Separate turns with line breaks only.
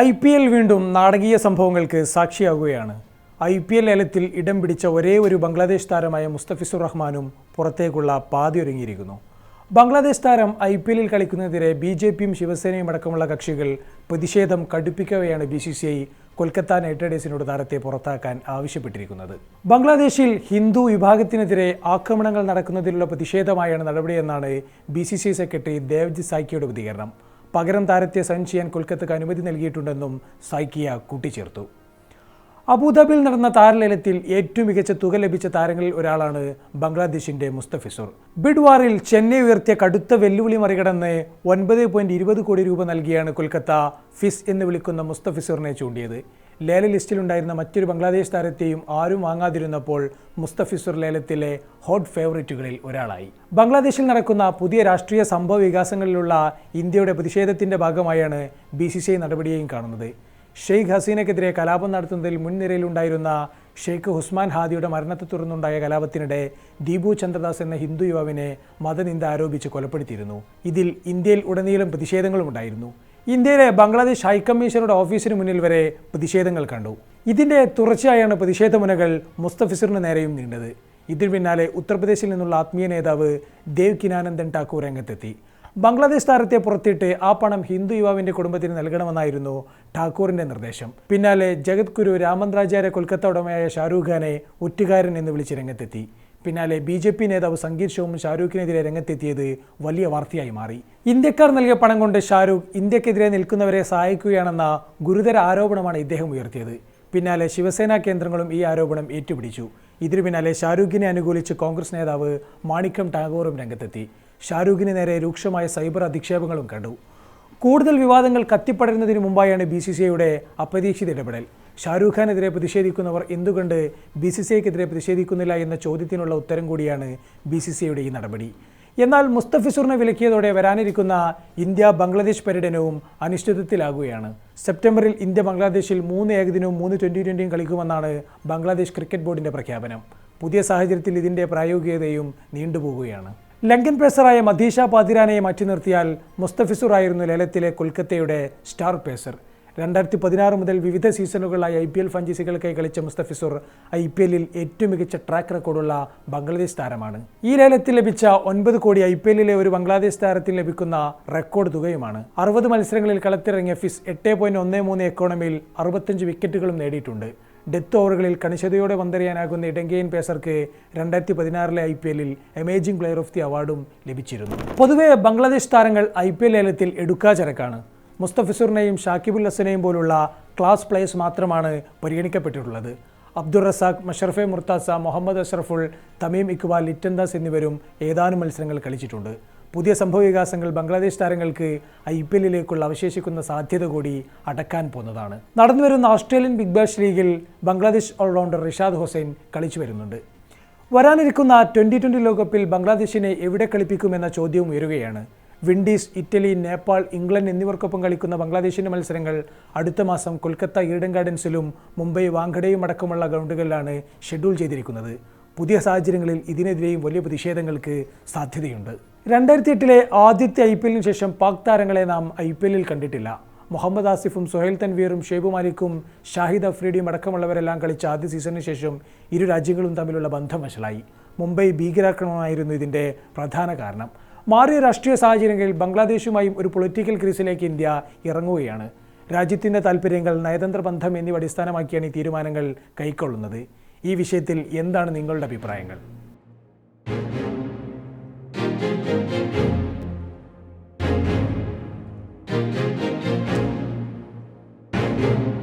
I P L വീണ്ടും നാടകീയ സംഭവങ്ങൾക്ക് സാക്ഷിയാകുകയാണ്. ഐ പി എൽ ലേലത്തിൽ ഇടം പിടിച്ച ഒരേ ഒരു ബംഗ്ലാദേശ് താരമായ മുസ്തഫിസുർ റഹ്മാനും പുറത്തേക്കുള്ള പാതിയൊരുങ്ങിയിരിക്കുന്നു. ബംഗ്ലാദേശ് താരം ഐ പി എല്ലിൽ കളിക്കുന്നതിനെതിരെ ബി ജെ പിയും ശിവസേനയും അടക്കമുള്ള കക്ഷികൾ പ്രതിഷേധം കടുപ്പിക്കവെയാണ് B C C I Kolkata knight റൈഡേഴ്സിനോട് താരത്തെ പുറത്താക്കാൻ ആവശ്യപ്പെട്ടിരിക്കുന്നത്. ബംഗ്ലാദേശിൽ ഹിന്ദു വിഭാഗത്തിനെതിരെ ആക്രമണങ്ങൾ നടക്കുന്നതിലുള്ള പ്രതിഷേധമായാണ് നടപടിയെന്നാണ് B C C secretary Devji സായ്ക്കിയുടെ പ്രതികരണം. പകരം താരത്തെ സൈൻ ചെയ്യാൻ കൊൽക്കത്തക്ക് അനുമതി നൽകിയിട്ടുണ്ടെന്നും സൈക്കിയ കൂട്ടിച്ചേർത്തു. അബുദാബിയിൽ നടന്ന താരലേലത്തിൽ ഏറ്റവും മികച്ച തുക ലഭിച്ച താരങ്ങളിൽ ഒരാളാണ് ബംഗ്ലാദേശിന്റെ മുസ്തഫിസുർ. ബിഡ്വാറിൽ ചെന്നൈ ഉയർത്തിയ കടുത്ത വെല്ലുവിളി മറികടന്ന് ഒൻപത് പോയിന്റ് ഇരുപത് കോടി രൂപ നൽകിയാണ് കൊൽക്കത്ത ഫിസ് എന്ന് വിളിക്കുന്ന മുസ്തഫിസുറിനെ ചൂണ്ടിയത്. ലേല ലിസ്റ്റിലുണ്ടായിരുന്ന മറ്റൊരു ബംഗ്ലാദേശ് താരത്തെയും ആരും വാങ്ങാതിരുന്നപ്പോൾ മുസ്തഫിസുർ ലേലത്തിലെ ഹോട്ട് ഫേവറേറ്റുകളിൽ ഒരാളായി. ബംഗ്ലാദേശിൽ നടക്കുന്ന പുതിയ രാഷ്ട്രീയ സംഭവ വികാസങ്ങളിലുള്ള ഇന്ത്യയുടെ പ്രതിഷേധത്തിന്റെ ഭാഗമായാണ് ബി സി സി ഐ നടപടിയെയും കാണുന്നത്. ഷെയ്ഖ് ഹസീനക്കെതിരെ കലാപം നടത്തുന്നതിൽ മുൻനിരയിലുണ്ടായിരുന്ന ഷെയ്ഖ് ഹുസ്മാൻ ഹാദിയുടെ മരണത്തെ തുടർന്നുണ്ടായ കലാപത്തിനിടെ ദീപു ചന്ദ്രദാസ് എന്ന ഹിന്ദു യുവാവിനെ മതനിന്ദ ആരോപിച്ച് കൊലപ്പെടുത്തിയിരുന്നു. ഇതിൽ ഇന്ത്യയിൽ ഉടനീളം പ്രതിഷേധങ്ങളും ഉണ്ടായിരുന്നു ഇന്ത്യയിലെ ബംഗ്ലാദേശ് ഹൈക്കമ്മീഷണറുടെ ഓഫീസിന് മുന്നിൽ വരെ പ്രതിഷേധങ്ങൾ കണ്ടു. ഇതിന്റെ തുടർച്ചയായാണ് പ്രതിഷേധ മുനകൾ മുസ്തഫിസറിന് നേരെയും നീണ്ടത്. ഇതിന് പിന്നാലെ ഉത്തർപ്രദേശിൽ നിന്നുള്ള ആത്മീയ നേതാവ് ദേവ് കിനാനന്ദൻ ഠാക്കൂർ രംഗത്തെത്തി. ബംഗ്ലാദേശ് താരത്തെ പുറത്തിട്ട് ആ പണം ഹിന്ദു യുവാവിന്റെ കുടുംബത്തിന് നൽകണമെന്നായിരുന്നു ഠാക്കൂറിന്റെ നിർദ്ദേശം. പിന്നാലെ ജഗത് ഗുരു രാമന്ത്രാചാര്യ കൊൽക്കത്ത ഉടമയായ ഷാരൂഖ് ഖാനെ ഒറ്റുകാരൻ എന്ന് വിളിച്ച് രംഗത്തെത്തി. പിന്നാലെ ബി ജെ പി നേതാവ് സംഗീത് ഷോമും ഷാരൂഖിനെതിരെ രംഗത്തെത്തിയത് വലിയ വാർത്തയായി മാറി. ഇന്ത്യക്കാർ നൽകിയ പണം കൊണ്ട് ഷാരൂഖ് ഇന്ത്യക്കെതിരെ നിൽക്കുന്നവരെ സഹായിക്കുകയാണെന്ന ഗുരുതര ആരോപണമാണ് ഇദ്ദേഹം ഉയർത്തിയത്. പിന്നാലെ ശിവസേനാ കേന്ദ്രങ്ങളും ഈ ആരോപണം ഏറ്റുപിടിച്ചു. ഇതിനു പിന്നാലെ ഷാരൂഖിനെ അനുകൂലിച്ച് കോൺഗ്രസ് നേതാവ് മാണിക്കം ടാഗോറും രംഗത്തെത്തി. ഷാരൂഖിന് നേരെ രൂക്ഷമായ സൈബർ അധിക്ഷേപങ്ങളും കണ്ടു. കൂടുതൽ വിവാദങ്ങൾ കത്തിപ്പടരുന്നതിന് മുമ്പായാണ് ബി സി സി ഐയുടെ അപ്രതീക്ഷിത ഇടപെടൽ. ഷാരൂഖ് ഖാനെതിരെ പ്രതിഷേധിക്കുന്നവർ എന്തുകൊണ്ട് ബി സി സി ഐക്കെതിരെ പ്രതിഷേധിക്കുന്നില്ല എന്ന ചോദ്യത്തിനുള്ള ഉത്തരം കൂടിയാണ് ബി സി സി ഐയുടെ ഈ നടപടി. എന്നാൽ മുസ്തഫിസുറിനെ വിലക്കിയതോടെ വരാനിരിക്കുന്ന ഇന്ത്യ ബംഗ്ലാദേശ് പര്യടനവും അനിശ്ചിതത്വത്തിലാകുകയാണ് സെപ്റ്റംബറിൽ ഇന്ത്യ ബംഗ്ലാദേശിൽ മൂന്ന് ഏകദിനവും മൂന്ന് ട്വന്റി ട്വന്റിയും കളിക്കുമെന്നാണ് ബംഗ്ലാദേശ് ക്രിക്കറ്റ് ബോർഡിന്റെ പ്രഖ്യാപനം. പുതിയ സാഹചര്യത്തിൽ ഇതിന്റെ പ്രായോഗികതയും നീണ്ടുപോകുകയാണ്. ലങ്കൻ പേസറായ മധീഷ പാതിരാനയെ മാറ്റി നിർത്തിയാൽ മുസ്തഫിസുർ ആയിരുന്നു ലേലത്തിലെ കൊൽക്കത്തയുടെ സ്റ്റാർ പേസർ. രണ്ടായിരത്തി പതിനാറ് മുതൽ വിവിധ സീസണുകളായി ഐ പി എൽ ഫ്രാഞ്ചൈസികൾക്കായി കളിച്ച മുസ്തഫിസുർ ഐ പി എല്ലിൽ ഏറ്റവും മികച്ച ട്രാക്ക് റെക്കോർഡുള്ള ബംഗ്ലാദേശ് താരമാണ്. ഈ ലേലത്തിൽ ലഭിച്ച ഒൻപത് കോടി ഐ പി എല്ലിലെ ഒരു ബംഗ്ലാദേശ് താരത്തിന് ലഭിക്കുന്ന റെക്കോർഡ് തുകയുമാണ്. അറുപത് മത്സരങ്ങളിൽ കളത്തിറങ്ങിയ ഫിസ് എട്ട് പോയിന്റ് ഒന്ന് മൂന്ന് എക്കോണമിയിൽ അറുപത്തഞ്ച് വിക്കറ്റുകളും നേടിയിട്ടുണ്ട്. ഡെത്ത് ഓവറുകളിൽ കണിശതയോടെ വന്തറിയാനാകുന്ന ഇടങ്കയൻ പേസർക്ക് രണ്ടായിരത്തി പതിനാറിലെ ഐ പി എല്ലിൽ എമേജിംഗ് പ്ലെയർ ഓഫ് ദി അവാർഡും ലഭിച്ചിരുന്നു. പൊതുവെ ബംഗ്ലാദേശ് താരങ്ങൾ ഐ പി എൽ ലേലത്തിൽ എടുക്കാചരക്കാണ് മുസ്തഫിസുറിനെയും ഷാക്കിബുൽ ഹസനെയും പോലുള്ള ക്ലാസ് പ്ലേയേഴ്സ് മാത്രമാണ് പരിഗണിക്കപ്പെട്ടിട്ടുള്ളത്. അബ്ദുൾ റസാഖ് മഷറഫെ മുർത്താസ മുഹമ്മദ് അഷ്റഫുൾ തമീം ഇക്ബാൽ ലിറ്റൻദാസ് എന്നിവരും ഏതാനും മത്സരങ്ങൾ കളിച്ചിട്ടുണ്ട്. പുതിയ സംഭവവികാസങ്ങൾ ബംഗ്ലാദേശ് താരങ്ങൾക്ക് ഐ പി എല്ലിലേക്കുള്ള അവശേഷിക്കുന്ന സാധ്യത കൂടി അടക്കാൻ പോകുന്നതാണ്. നടന്നുവരുന്ന ഓസ്ട്രേലിയൻ ബിഗ് ബാഷ് ലീഗിൽ ബംഗ്ലാദേശ് ഓൾറൗണ്ടർ റിഷാദ് ഹുസൈൻ കളിച്ചു വരുന്നുണ്ട്. വരാനിരിക്കുന്ന ട്വന്റി ട്വന്റി ലോകകപ്പിൽ ബംഗ്ലാദേശിനെ എവിടെ കളിപ്പിക്കുമെന്ന ചോദ്യവും ഉയരുകയാണ്. വിൻഡീസ് ഇറ്റലി നേപ്പാൾ ഇംഗ്ലണ്ട് എന്നിവർക്കൊപ്പം കളിക്കുന്ന ബംഗ്ലാദേശിന്റെ മത്സരങ്ങൾ അടുത്ത മാസം കൊൽക്കത്ത ഈഡൻ ഗാർഡൻസിലും മുംബൈ വാങ്കഡയും അടക്കമുള്ള ഗ്രൗണ്ടുകളിലാണ് ഷെഡ്യൂൾ ചെയ്തിരിക്കുന്നത്. പുതിയ സാഹചര്യങ്ങളിൽ ഇതിനെതിരെയും വലിയ പ്രതിഷേധങ്ങൾക്ക് സാധ്യതയുണ്ട്. രണ്ടായിരത്തി എട്ടിലെ ആദ്യത്തെ ഐ പി എല്ലിന് ശേഷം പാക് താരങ്ങളെ നാം ഐ പി എല്ലിൽ കണ്ടിട്ടില്ല. മുഹമ്മദ് ആസിഫും സുഹൈൽ തൻവീറും ഷേബു മാലിക്കും ഷാഹിദ് അഫ്രീഡിയും അടക്കമുള്ളവരെല്ലാം കളിച്ച ആദ്യ സീസണിന് ശേഷം ഇരു രാജ്യങ്ങളും തമ്മിലുള്ള ബന്ധം വഷളായി. മുംബൈ ഭീകരാക്രമണമായിരുന്നു ഇതിന്റെ പ്രധാന കാരണം. മാറിയ രാഷ്ട്രീയ സാഹചര്യങ്ങളിൽ ബംഗ്ലാദേശുമായും ഒരു പൊളിറ്റിക്കൽ ക്രീസിലേക്ക് ഇന്ത്യ ഇറങ്ങുകയാണ്. രാജ്യത്തിന്റെ താല്പര്യങ്ങൾ നയതന്ത്ര ബന്ധം എന്നിവ അടിസ്ഥാനമാക്കിയാണ് ഈ തീരുമാനങ്ങൾ കൈക്കൊള്ളുന്നത്. ഈ വിഷയത്തിൽ എന്താണ് നിങ്ങളുടെ അഭിപ്രായങ്ങൾ? thank you